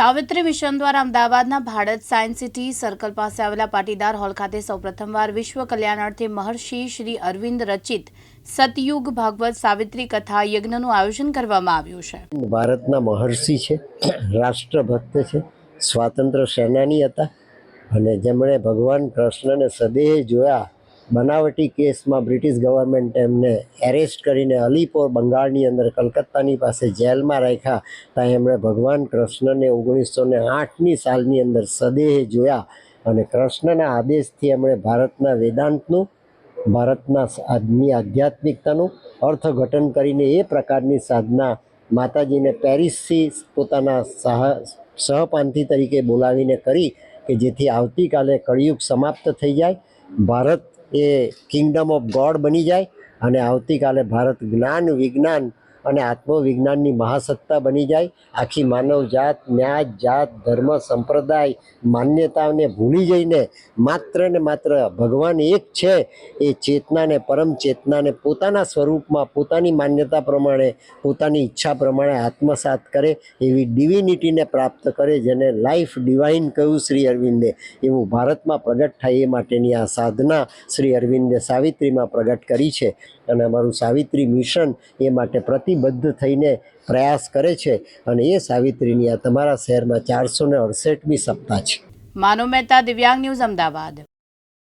Savitri mission દ્વારા અમદાવાદના Bharat science city circle પાસે આવેલા પાટીદાર હોલ ખાતે સૌપ્રથમવાર વિશ્વ કલ્યાણાર્થે મહર્ષિ શ્રી અરવિંદ રચિત સતયુગ ભાગવત સાવિત્રી કથા યજ્ઞનું આયોજન કરવામાં આવ્યું છે. ભારતના મહર્ષિ છે, રાષ્ટ્રભક્ત છે સ્વાતંત્ર્ય સેનાની હતા અને જેમણે ભગવાન કૃષ્ણને સદેહ જોયા બનાવટી કેસમાં બ્રિટિશ ગવર્મેન્ટ એમને એરેસ્ટ કરીને અલીપોર બંગાળની અંદર કલકત્તાની પાસે જેલમાં રાખ્યા ત્યાં એમણે ભગવાન કૃષ્ણને ઓગણીસો ને આઠની સાલની અંદર સદેહ જોયા અને કૃષ્ણના આદેશથી એમણે ભારતના વેદાંતનું, ભારતના આજની આધ્યાત્મિકતાનું અર્થઘટન કરીને એ પ્રકારની સાધના માતાજીને પેરિસથી પોતાના સહ સહપાંથી તરીકે બોલાવીને કરી કે જેથી આવતીકાલે કળિયુગ સમાપ્ત થઈ જાય. ભારત એ કિંગડમ ઓફ ગોડ બની જાય અને આવતીકાલે ભારત જ્ઞાન વિજ્ઞાન અને આત્મવિજ્ઞાનની મહાસત્તા બની જાય. આખી માનવ જાત, ન્યાય, જાત, ધર્મ, સંપ્રદાય માન્યતાને ભૂલી જઈને માત્ર ને માત્ર ભગવાન એક છે, એ ચેતનાને, પરમ ચેતનાને પોતાના સ્વરૂપમાં, પોતાની માન્યતા પ્રમાણે, પોતાની ઈચ્છા પ્રમાણે આત્મસાત કરે એવી ડિવિનિટીને પ્રાપ્ત કરે જેને લાઈફ ડિવાઇન કહ્યું શ્રી અરવિંદે. એવું ભારતમાં પ્રગટ થાય એ માટેની આ સાધના શ્રી અરવિંદે સાવિત્રીમાં પ્રગટ કરી છે. અને અમારું સાવિત્રી મિશન એ માટે પ્રતિબદ્ધ થઈને પ્રયાસ કરે છે અને એ સાવિત્રીની આ તમારા શહેરમાં ચારસો ને અડસઠમી સપ્તાહ છે. માનવ મહેતા દિવ્યાંગ ન્યૂઝ અમદાવાદ.